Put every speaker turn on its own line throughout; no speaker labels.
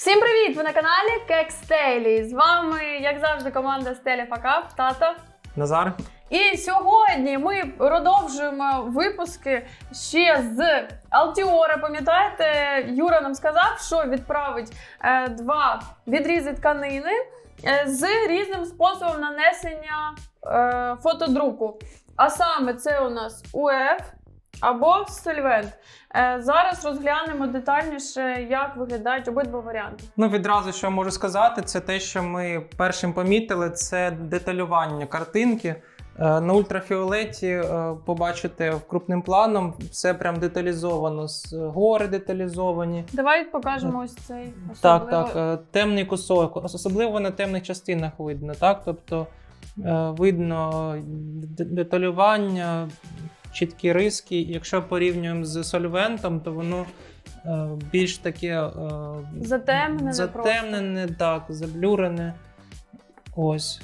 Всім привіт! Ви на каналі Кекс Стелі. З вами, як завжди, команда Стеля Факап, тата.
Назар,
І сьогодні ми продовжуємо випуски ще з Алтіора. Пам'ятаєте, Юра нам сказав, що відправить е, два відрізи тканини е, з різним способом нанесення е, фотодруку. А саме це у нас УФ або Сольвент. Е, зараз розглянемо детальніше, як виглядають обидва варіанти.
ну відразу що я можу сказати, це те, що ми першим помітили, це деталювання картинки. Е, На ультрафіолеті е, побачите крупним планом, все прям деталізовано, гори деталізовані.
Давай покажемо ось цей
Так,
особливо.
так, е, темний кусок, особливо на темних частинах видно, так? Тобто видно деталювання, чіткі риски. Якщо порівнюємо з сольвентом, то воно е, більш таке е,
Затемнене
затемнене, так, заблюрене. Ось.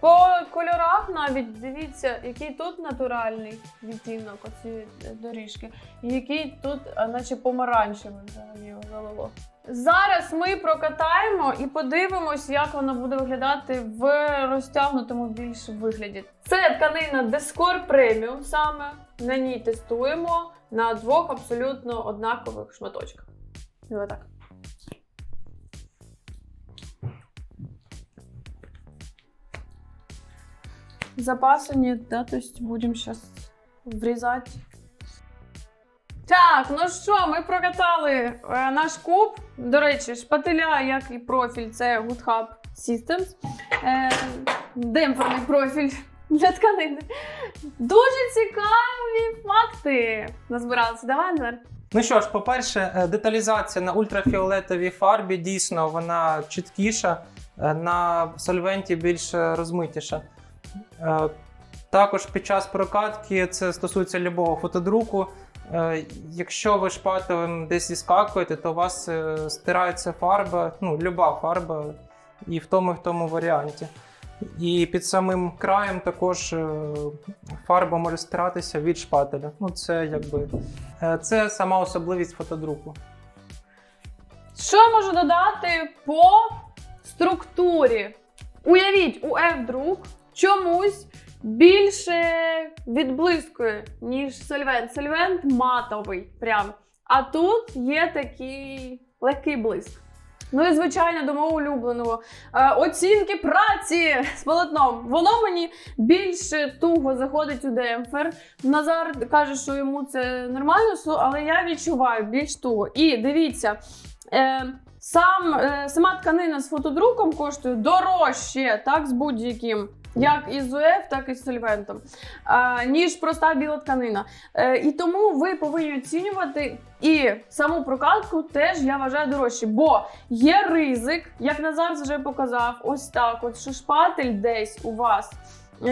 По кольорах навіть дивіться, який тут натуральний відтінок оці доріжки, і який тут, наче помаранчевий взагалі залило. Зараз ми прокатаємо і подивимось, як воно буде виглядати в розтягнутому більш вигляді. Це тканина Descore Premium саме. На ній тестуємо на двох абсолютно однакових шматочках. Диви так. Запасані, да, то есть будемо зараз врізати. Так, ну що, ми прокатали е, наш куб. До речі, шпателя, як і профіль, це Good Hub Systems. Е, демпферний профіль для тканини. Дуже цікаві факти назбиралися. Давай, Назар.
Ну що ж, по-перше, е, деталізація на ультрафіолетовій фарбі дійсно вона чіткіша, е, на сольвенті більш розмитіша. Е, Також під час прокатки це стосується любого фотодруку. е, Якщо ви шпателем десь зіскакуєте, то у вас е, стирається фарба, ну, люба фарба, і в тому і в тому варіанті. І під самим краєм також фарба може стиратися від шпателя. Ну, це якби Це сама особливість фотодруку.
Що я можу додати по структурі? Уявіть, у F-друк чомусь більше відблискує, ніж сольвент. Сольвент матовий прям. А тут є такий легкий блиск. Ну і звичайно, до мого улюбленого е, оцінки праці з полотном. Воно мені більше туго заходить у демпфер. Назар каже, що йому це нормально, але я відчуваю більш туго. І дивіться, е, сам, е, сама тканина з фотодруком коштує дорожче, так, з будь-яким. Як із УФ, так і з сольвентом, ніж проста біла тканина. Е, і тому ви повинні оцінювати і саму прокатку теж я вважаю дорожче, бо є ризик, як Назар вже показав, ось так: от що шпатель десь у вас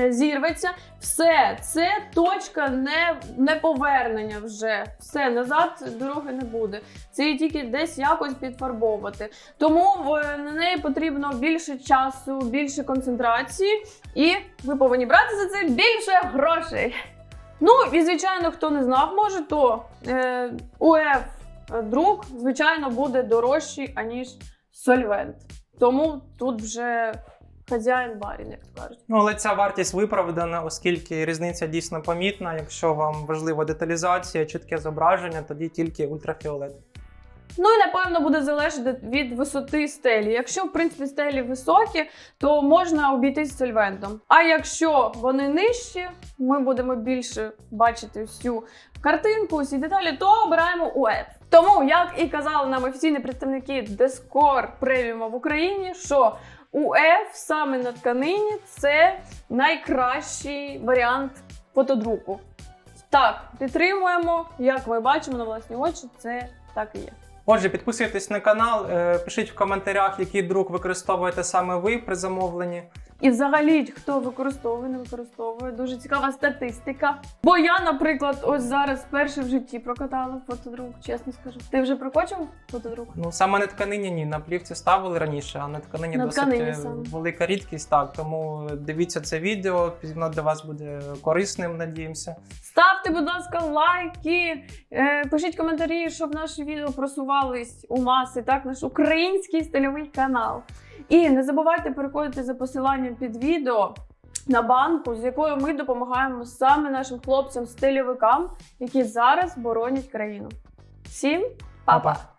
зірветься. Все, це точка не, неповернення вже. Все, назад дороги не буде. Це її тільки десь якось підфарбовувати. Тому е, на неї потрібно більше часу, більше концентрації, і ви повинні брати за це більше грошей. Ну і звичайно, хто не знав, може, то е, УФ друк, звичайно, буде дорожчий, аніж сольвент. Тому тут вже хазяїн барін, як то кажуть.
Ну, але ця вартість виправдана, оскільки різниця дійсно помітна. Якщо вам важлива деталізація, чітке зображення, тоді тільки ультрафіолет.
Ну і напевно буде залежати від висоти стелі. Якщо, в принципі, стелі високі, то можна обійтись сольвентом. А якщо вони нижчі, ми будемо більше бачити всю картинку, всі деталі, то обираємо УЕФ. Тому, як і казали нам офіційні представники Дескор преміума в Україні, що УЕФ саме на тканині це найкращий варіант фотодруку. Так, підтримуємо, як ми бачимо на власні очі, це так і є.
Отже, підписуйтесь на канал, е, пишіть в коментарях, який друк використовуєте саме ви при замовленні.
І взагалі, хто використовує, не використовує. Дуже цікава статистика. Бо я, наприклад, ось зараз вперше в житті прокатала фотодрук, чесно скажу. Ти вже прокочив фотодрук?
Ну, саме на тканині ні, на плівці ставили раніше, а на тканині
На
досить
тканині
е,
саме.
велика рідкість. Так, тому дивіться це відео, воно для вас буде корисним, надіємося.
Ставте, будь ласка, лайки, е, пишіть коментарі, щоб наші відео просувались у маси, так, наш український стильовий канал. І не забувайте переходити за посиланням під відео на банку, з якою ми допомагаємо саме нашим хлопцям-стильовикам, які зараз боронять країну. Всім
па-па!